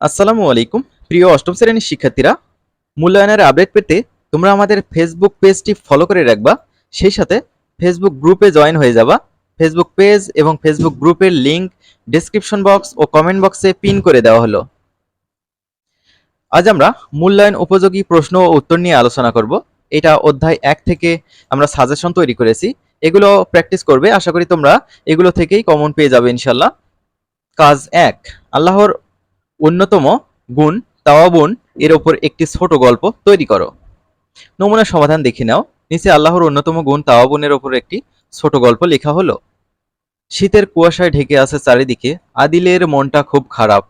আসসালামু আলাইকুম। প্রিয় অষ্টম শ্রেণির শিক্ষার্থীরা, মূল্যায়নের আপডেট পেতে তোমরা আমাদের ফেসবুক পেজটি ফলো করে রাখবা। সেই সাথে ফেসবুক গ্রুপে জয়েন হয়ে যাবা। ফেসবুক পেজ এবং ফেসবুক গ্রুপের লিংক ডেসক্রিপশন বক্স ও কমেন্ট বক্সে পিন করে দেওয়া হলো। আজ আমরা মূল্যায়ন উপযোগী প্রশ্ন ও উত্তর নিয়ে আলোচনা করব। এটা অধ্যায় এক থেকে আমরা সাজেশন তৈরি করেছি। এগুলো প্র্যাকটিস করবে। আশা করি তোমরা এগুলো থেকেই কমন পেয়ে যাবে ইনশাল্লাহ কাজ এক, আল্লাহর অন্যতম গুণ তাওয়াবুন এর ওপর একটি ছোট গল্প তৈরি করো। নমুনা সমাধান দেখে নাও। নিচে আল্লাহর অন্যতম গুণ তাওয়াবুনের ওপর একটি ছোট গল্প লেখা হলো। শীতের কুয়াশায় ঢেকে আছে চারিদিকে, আদিলের মনটা খুব খারাপ।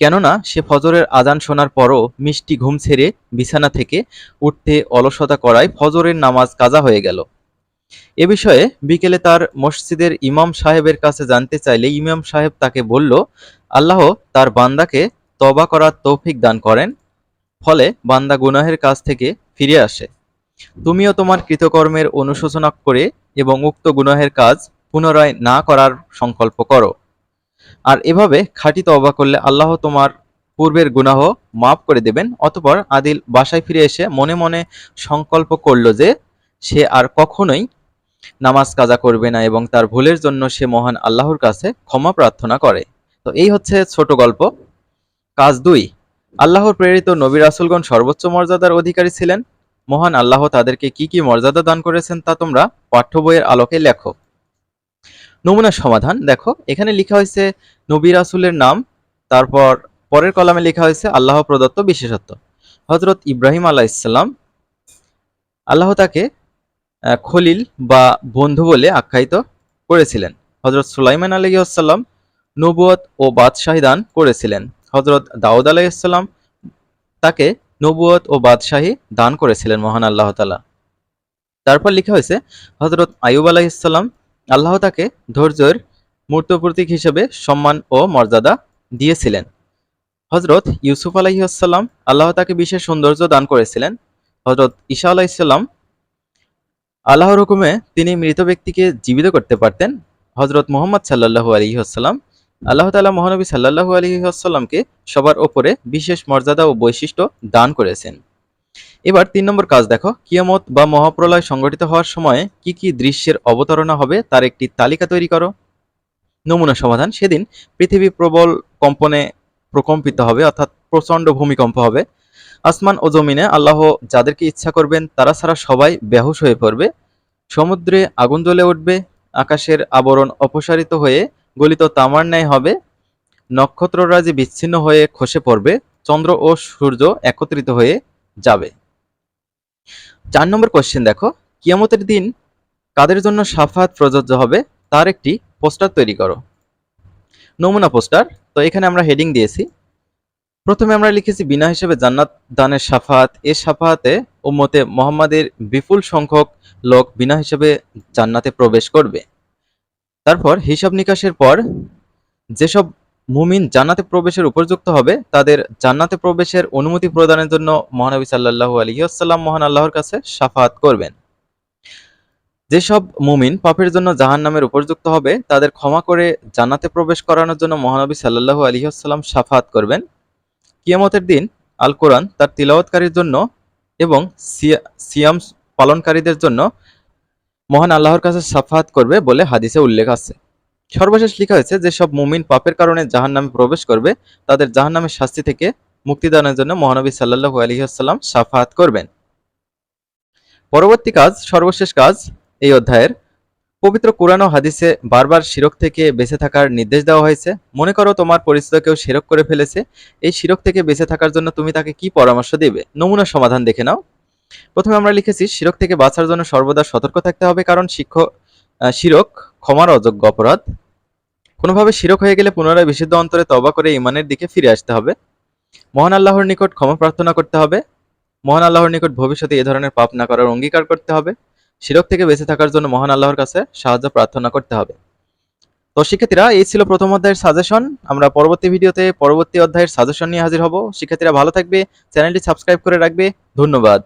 কেননা সে ফজরের আজান শোনার পরও মিষ্টি ঘুম ছেড়ে বিছানা থেকে উঠতে অলসতা করায় ফজরের নামাজ কাজা হয়ে গেল। এ বিষয়ে বিকেলে তার মসজিদের ইমাম সাহেবের কাছে জানতে চাইলে ইমাম সাহেব তাকে বলল আল্লাহ তার বান্দাকে তবা করার তৌফিক দান করেন, ফলে বান্দা গুনাহের কাছ থেকে ফিরে আসে। তুমিও তোমার কৃতকর্মের অনুশোচনা করে এবং উক্ত গুনাহের কাজ পুনরায় না করার সংকল্প করো। আর এভাবে খাঁটি তওবা করলে আল্লাহ তোমার পূর্বের গুনাহ মাফ করে দেবেন, অতপর আদিল বাসায় ফিরে এসে মনে মনে সংকল্প করল যে সে আর কখনোই নামাজ কাজা করবে না এবং তার ভুলের জন্য সে মহান আল্লাহর কাছে ক্ষমা প্রার্থনা করে। তো এই হচ্ছে ছোট গল্প। কাজ দুই, আল্লাহর প্রেরিত নবী রাসুলগণ সর্বোচ্চ মর্যাদার অধিকারী ছিলেন। মহান আল্লাহ তাদেরকে কি কি মর্যাদা দান করেছেন তা তোমরা পাঠ্য বইয়ের আলোকে লেখো। নমুনা সমাধান, দেখো, এখানে লেখা হয়েছে নবী রাসুলের নাম, তারপর পরের কলামে লেখা হয়েছে আল্লাহ প্রদত্ত বিশেষত্ব। হজরত ইব্রাহিম আলাহ ইসলাম আল্লাহ তাকে খলিল বা বন্ধু বলে আখ্যায়িত করেছিলেন। হজরত সুলাইমান আলী আসসালাম নবুয়ত ও বাদশাহী দান করেছিলেন। হজরত দাউদ আলাইসাল্লাম তাকে নবুয়ত ও বাদশাহী দান করেছিলেন মহান আল্লাহ তালা তারপর লেখা হয়েছে হজরত আয়ুব আলাইসাল্লাম আল্লাহ তাকে ধৈর্যের মূর্ত প্রতীক হিসেবে সম্মান ও মর্যাদা দিয়েছিলেন। হজরত ইউসুফ আলাইসাল্লাম আল্লাহ তাকে বিশেষ সৌন্দর্য দান করেছিলেন। হজরত ঈশা আলাইসাল্লাম আল্লাহর হুকুমে তিনি মৃত ব্যক্তিকে জীবিত করতে পারতেন। হজরত মোহাম্মদ সাল্লাহু আলহিহাস্লাম আল্লাহ তালা মহানবী সাল্লাহু আলহিহাস্লামকে সবার ওপরে বিশেষ মর্যাদা ও বৈশিষ্ট্য দান করেছেন। এবার তিন নম্বর কাজ দেখো, কিয়ামত বা মহাপ্রলয় সংঘটিত হওয়ার সময় কি কি দৃশ্যের অবতারণা হবে তার একটি তালিকা তৈরি করো। নমুনা সমাধান, সেদিন পৃথিবী প্রবল কম্পনে প্রকম্পিত হবে, অর্থাৎ প্রচণ্ড ভূমিকম্প হবে। আসমান ও জমিনে আল্লাহ যাদেরকে ইচ্ছা করবেন, তারা ছাড়া সবাই বেহুশ হয়ে পড়বে। সমুদ্রে আগুন জ্বলে উঠবে, আকাশের আবরণ অপসারিত হয়ে গলিত তামার ন্যায় হবে। নক্ষত্ররাজি বিচ্ছিন্ন হয়ে খসে পড়বে, চন্দ্র ও সূর্য একত্রিত হয়ে যাবে। চার নম্বর কোশ্চেন দেখো, কিয়ামতের দিন কাদের জন্য সাফাত প্রযোজ্য হবে, তার একটি পোস্টার তৈরি করো। নমুনা পোস্টার তো এখানে আমরা হেডিং দিয়েছি। প্রথমে আমরা লিখেছি, বিনা হিসেবে জান্নাত দানের সাফাত, এ সাফাতে উম্মতে মোহাম্মদের বিপুল সংখ্যক লোক বিনা হিসেবে জান্নাতে প্রবেশ করবে। তারপর হিসাব নিকাশের পর যেসব মুমিন জান্নাতে প্রবেশের উপযুক্ত হবে, তাদের জান্নাতে প্রবেশের অনুমতি প্রদানের জন্য মহানবী সাল্লাল্লাহু আলাইহি ওয়াসাল্লাম মহান আল্লাহর কাছে সাফাত করবেন। যেসব মুমিন পাপের জন্য জাহান্নামের উপযুক্ত হবে, তাদের ক্ষমা করে জান্নাতে প্রবেশ করানোর জন্য মহানবী সাল্লাল্লাহু আলাইহি ওয়াসাল্লাম সাফাত করবেন। কিয়ামতের দিন আল কোরআন তার তিলাওয়াতকারীর জন্য এবং সিয়া- সিয়াম পালনকারীদের জন্য মহান আল্লাহর কাছে সাফাত করবে বলে হাদিসে উল্লেখ আছে। সর্বশেষ লেখা হয়েছে যে, সব মুমিন পাপের কারণে জাহান্নামে প্রবেশ করবে, তাদের জাহান্নামের শাস্তি থেকে মুক্তিদানের জন্য মহানবী সাল্লাল্লাহু আলাইহি ওয়াসাল্লাম সাফাত করবেন। পরবর্তী কাজ, সর্বশেষ কাজ এই অধ্যায়ের। পবিত্র কোরআন ও হাদিসে বারবার শিরক থেকে বেঁচে থাকার নির্দেশ দেওয়া হয়েছে। মনে করো তোমার পরিচিত কেউ শিরক করে ফেলেছে, এই শিরক থেকে বেঁচে থাকার জন্য তুমি তাকে কি পরামর্শ দেবে? নমুনা সমাধান দেখে নাও। প্রথমে আমরা লিখেছি, শিরক থেকে বাঁচার জন্য সর্বদা সতর্ক থাকতে হবে, কারণ শিক্ষক শিরক ক্ষমার অযোগ্য অপরাধ। কোনোভাবে শিরক হয়ে গেলে পুনরায় বিশুদ্ধ অন্তরে তবা করে ইমানের দিকে ফিরে আসতে হবে। মহান আল্লাহর নিকট ক্ষমা প্রার্থনা করতে হবে। মহান আল্লাহর নিকট ভবিষ্যতে এ ধরনের পাপ না করার অঙ্গীকার করতে হবে। শিরক থেকে বেঁচে থাকার জন্য মহান আল্লাহর কাছে সাহায্য প্রার্থনা করতে হবে। তো শিক্ষার্থীরা, এই ছিল প্রথম অধ্যায়ের সাজেশন। আমরা পরবর্তী ভিডিওতে পরবর্তী অধ্যায়ের সাজেশন নিয়ে হাজির হব। শিক্ষার্থীরা ভালো থাকবে। চ্যানেলটি সাবস্ক্রাইব করে রাখবে। ধন্যবাদ।